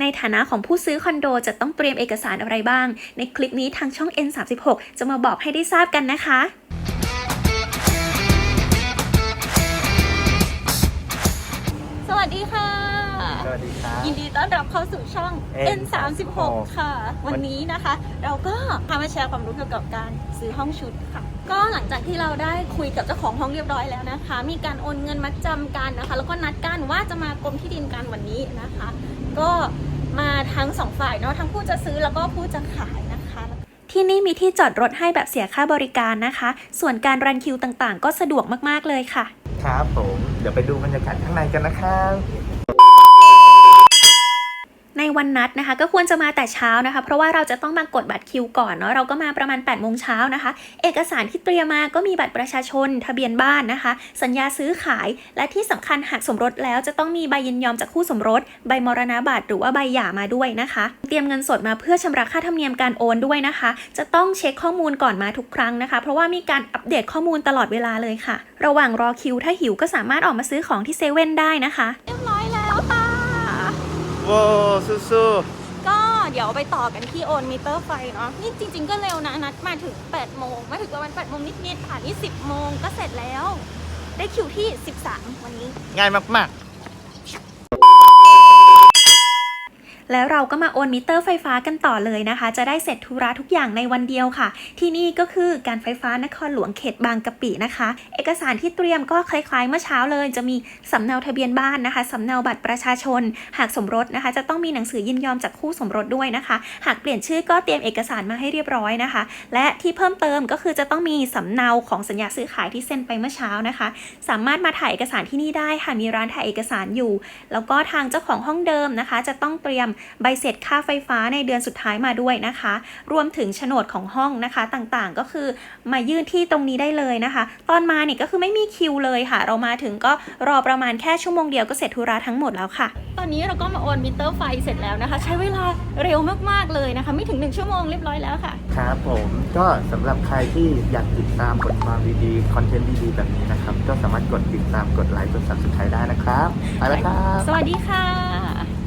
ในฐานะของผู้ซื้อคอนโดจะต้องเตรียมเอกสารอะไรบ้าง ในคลิปนี้ทางช่อง N36 จะมาบอกให้ได้ทราบกันนะคะ วัสดีครับ ยินดีต้อนรับเข้าสู่ช่อง N36 N36 ค่ะ วันนี้นะคะ เราก็พามาแชร์ความรู้เกี่ยวกับการซื้อห้องชุดค่ะ ก็หลังจากที่เราได้คุยกับเจ้าของห้องเรียบร้อยแล้วนะคะ มีการโอนเงินมัดจำกันนะคะ แล้วก็นัดกันว่าจะมากรมที่ดินกันวันนี้นะคะ ก็มาทั้งสองฝ่ายเนาะทั้งผู้จะซื้อแล้วก็ผู้จะขายนะคะที่นี่มีที่จอดรถให้แบบเสียค่าบริการนะคะ ส่วนการรันคิวต่างๆ ก็สะดวกมากๆเลยค่ะ ครับผม เดี๋ยวไปดูบรรยากาศข้างในกันนะครับใน วันนัดนะคะ ก็ควรจะมาแต่เช้านะคะ เพราะว่าเราจะต้องมากดบัตรคิวก่อนเนาะเราก็มาประมาณ8ปดโมงเช้านะคะ เอกสารที่เตรียมมาก็มีบัตรประชาชน ทะเบียนบ้านนะคะ สัญญาซื้อขายและที่สำคัญหากสมรสแล้วจะต้องมีใบยินยอมจากคู่สมรส ใบมรณบัตรหรือว่าใบหย่ามาด้วยนะคะ เตรียมเงินสดมาเพื่อชำระค่าธรรมเนียมการโอนด้วยนะคะ จะต้องเช็คข้อมูลก่อนมาทุกครั้งนะคะ เพราะว่ามีการอัปเดตข้อมูลตลอดเวลาเลยค่ะ ระหว่างรอคิวถ้าหิวก็สามารถออกมาซื้อของที่เซเว่นได้นะคะเรียบร้อยแล้วค่ะ ว้าวสู้ก็เดี๋ยวไปต่อกันที่โอนมิเตอร์ไฟเนาะนี่จริง ๆ ก็เร็วนะนัดมาถึง8โมงมาถึงประมาณ8โมงนิดๆค่ะนี่10โมงก็เสร็จแล้ว ได้คิวที่ 13 วันนี้ ๆ ง่ายมาก แล้วเราก็มาโอนมิเตอร์ไฟฟ้ากันต่อเลยนะคะ จะได้เสร็จธุระทุกอย่างในวันเดียวค่ะ ที่นี่ก็คือการไฟฟ้านครหลวงเขตบางกะปินะคะ เอกสารที่เตรียมก็คล้ายๆเมื่อเช้าเลย จะมีสำเนาทะเบียนบ้านนะคะสำเนาบัตรประชาชน หากสมรสนะคะ จะต้องมีหนังสือยินยอมจากคู่สมรสด้วยนะคะ หากเปลี่ยนชื่อก็เตรียมเอกสารมาให้เรียบร้อยนะคะ และที่เพิ่มเติมก็คือจะต้องมีสำเนาของสัญญาซื้อขายที่เซ็นไปเมื่อเช้านะคะ สามารถมาถ่ายเอกสารที่นี่ได้ค่ะมีร้านถ่ายเอกสารอยู่ แล้วก็ทางเจ้าของห้องเดิมนะคะ จะต้องเตรียมใบเสร็จค่าไฟฟ้าในเดือนสุดท้ายมาด้วยนะคะ รวมถึงโฉนดของห้องนะคะต่างๆ ก็คือมายื่นที่ตรงนี้ได้เลยนะคะ ตอนมาเนี่ยก็คือไม่มีคิวเลยค่ะ เรามาถึงก็รอประมาณแค่ชั่วโมงเดียวก็เสร็จธุระทั้งหมดแล้วค่ะ ตอนนี้เราก็มาโอนมิเตอร์ไฟเสร็จแล้วนะคะ ใช้เวลาเร็วมากๆเลยนะคะ ไม่ถึง 1 ชั่วโมงเรียบร้อยแล้วค่ะๆครับผมก็สำหรับใครที่อยากติดตามบทความดีๆคอนเทนต์ดีๆแบบนี้นะครับ ก็สามารถกดติดตามกดไลค์กด subscribe ได้นะครับไปแล้วครับ สวัสดีค่ะ